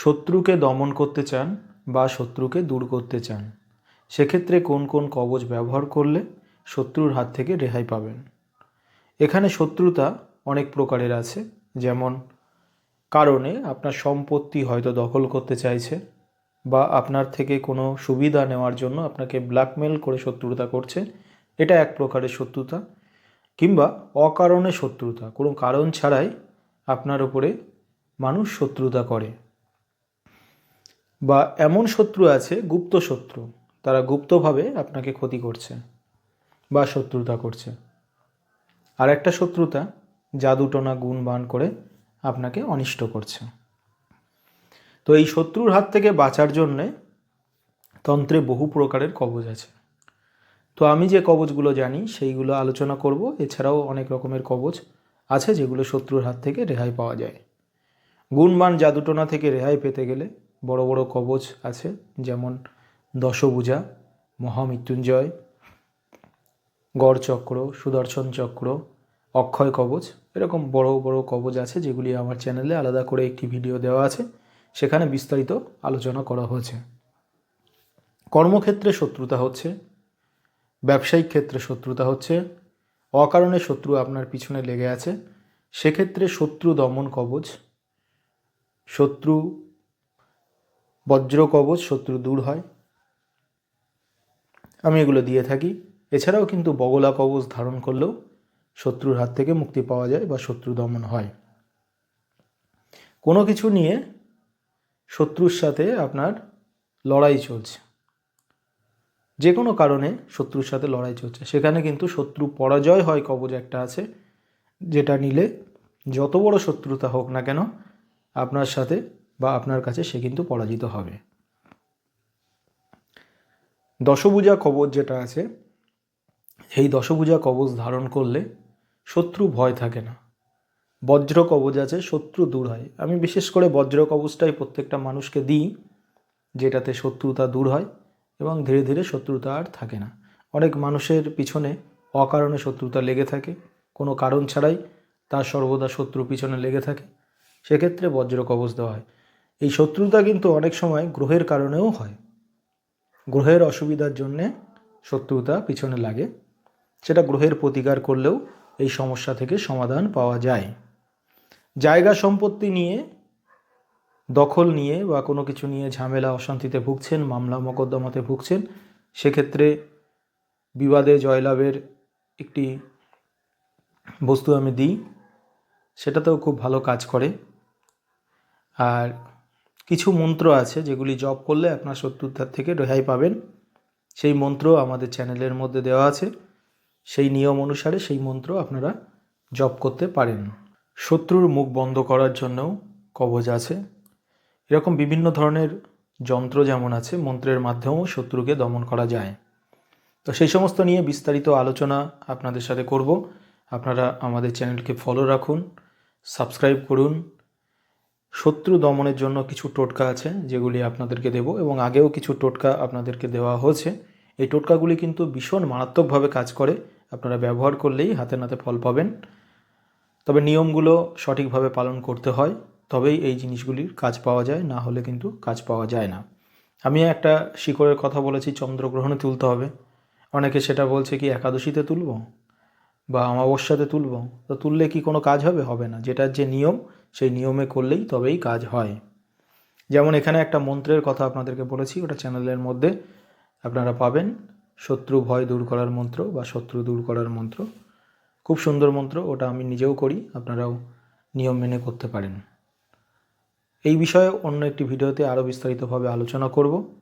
শত্রুকে দমন করতে চান বা শত্রুকে দূর করতে চান, সেক্ষেত্রে কোন কোন কবচ ব্যবহার করলে শত্রুর হাত থেকে রেহাই পাবেন? এখানে শত্রুতা অনেক প্রকারের আছে, যেমন কারণে আপনার সম্পত্তি হয়তো দখল করতে চাইছে বা আপনার থেকে কোনো সুবিধা নেওয়ার জন্য আপনাকে ব্ল্যাকমেল করে শত্রুতা করছে, এটা এক প্রকারের শত্রুতা। কিংবা অকারণে শত্রুতা, কোনো কারণ ছাড়াই আপনার উপরে মানুষ শত্রুতা করে। বা এমন শত্রু আছে গুপ্ত শত্রু, তারা গুপ্তভাবে আপনাকে ক্ষতি করছে বা শত্রুতা করছে। আর একটা শত্রুতা, জাদুটনা গুণ বান করে আপনাকে অনিষ্ট করছে। তো এই শত্রুর হাত থেকে বাঁচার জন্যে তন্ত্রে বহু প্রকারের কবজ আছে। তো আমি যে কবচগুলো জানি, সেইগুলো আলোচনা করব। এছাড়াও অনেক রকমের কবচ আছে যেগুলো শত্রুর হাত থেকে রেহাই পাওয়া যায়। গুণবান, জাদুটনা থেকে রেহাই পেতে গেলে বড় বড় কবচ আছে, যেমন দশভুজা, মহামৃত্যুঞ্জয় গড় চক্র সুদর্শন চক্র, অক্ষয় কবচ, এরকম বড় বড় কবচ আছে যেগুলি আমার চ্যানেলে আলাদা করে একটি ভিডিও দেওয়া আছে। সেখানে বিস্তারিত আলোচনা করা হয়েছে। কর্মক্ষেত্রে শত্রুতা হচ্ছে, ব্যবসায়িক ক্ষেত্রে শত্রুতা হচ্ছে, অকারণে শত্রু আপনার পিছনে লেগে আছে। সেক্ষেত্রে শত্রু দমন কবচ, শত্রু বজ্র কবচ শত্রু দূর হয়। আমি এগুলো দিয়ে থাকি। এছাড়াও কিন্তু বগলা কবচ ধারণ করলেও শত্রুর হাত থেকে মুক্তি পাওয়া যায় বা শত্রু দমন হয়। কোনো কিছু নিয়ে শত্রুর সাথে আপনার লড়াই চলছে। যে কোনো কারণে শত্রুর সাথে লড়াই চলছে। সেখানে কিন্তু শত্রু পরাজয় হয় কবচ একটা আছে, যেটা নিলে যত বড় শত্রুতা হোক না কেন আপনার সাথে বা আপনার কাছে সে কিন্তু পরাজিত হবে। দশভুজা কবচ যেটা আছে এই দশভুজা কবচ ধারণ করলে শত্রু ভয় থাকে না। বজ্র কবচ আছে, শত্রু দূর হয়। আমি বিশেষ করে বজ্র কবচটাই প্রত্যেকটা মানুষকে দিই, যেটাতে শত্রুতা দূর হয় এবং ধীরে ধীরে শত্রুতা আর থাকে না। অনেক মানুষের পিছনে অকারণে শত্রুতা লেগে থাকে। কোনো কারণ ছাড়াই তার সর্বদা শত্রু পিছনে লেগে থাকে। সেক্ষেত্রে বজ্র কবচ দেওয়া হয়। এই শত্রুতা কিন্তু অনেক সময় গ্রহের কারণেও হয়। গ্রহের অসুবিধার জন্যে শত্রুতা পিছনে লাগে, সেটা গ্রহের প্রতিকার করলেও এই সমস্যা থেকে সমাধান পাওয়া যায়। জায়গা সম্পত্তি নিয়ে, দখল নিয়ে বা কোনো কিছু নিয়ে ঝামেলা, অশান্তিতে ভুগছেন, মামলা, মোকদ্দমাতে ভুগছেন, সেক্ষেত্রে বিবাদে, জয়লাভের একটি বস্তু আমি দিই, সেটাতেও খুব ভালো কাজ করে। আর কিছু মন্ত্র আছে যেগুলি জপ করলে আপনার শত্রুতার থেকে রেহাই পাবেন। সেই মন্ত্র আমাদের চ্যানেলের মধ্যে দেওয়া আছে। সেই নিয়ম অনুসারে সেই মন্ত্র আপনারা জপ করতে পারেন। শত্রুর মুখ বন্ধ করার জন্যও কবজ আছে। এরকম বিভিন্ন ধরনের যন্ত্র যেমন আছে, মন্ত্রের মাধ্যমেও শত্রুকে দমন করা যায়। তো সেই সমস্ত নিয়ে বিস্তারিত আলোচনা আপনাদের সাথে করব। আপনারা আমাদের চ্যানেলকে ফলো রাখুন সাবস্ক্রাইব করুন শত্রু দমনের জন্য কিছু টোটকা আছে, যেগুলি আপনাদেরকে দেব, এবং আগেও কিছু টোটকা আপনাদেরকে দেওয়া হয়েছে। এই টোটকাগুলি কিন্তু ভীষণ মারাত্মকভাবে কাজ করে। আপনারা ব্যবহার করলেই হাতে নাতে ফল পাবেন। তবে নিয়মগুলো সঠিকভাবে পালন করতে হয়, তবেই এই জিনিসগুলির কাজ পাওয়া যায়, না হলে কিন্তু কাজ পাওয়া যায় না। আমি একটা শিকড়ের কথা বলেছি, চন্দ্রগ্রহণে তুলতে হবে। অনেকে সেটা বলছে কি, একাদশীতে তুলব? বা অমাবস্যাতে তুলব, তো তুললে কি কোনো কাজ হবে? হবে না। যেটার যে নিয়ম, সেই নিয়মে করলেই তবেই কাজ হয়। যেমন এখানে একটা মন্ত্রের কথা আপনাদেরকে বলেছি, ওটা চ্যানেলের মধ্যে আপনারা পাবেন। শত্রু ভয় দূর করার মন্ত্র বা শত্রু দূর করার মন্ত্র। খুব সুন্দর মন্ত্র, ওটা আমি নিজেও করি, আপনারাও নিয়ম মেনে করতে পারেন। এই বিষয়ে অন্য একটি ভিডিওতে আরও বিস্তারিতভাবে আলোচনা করব।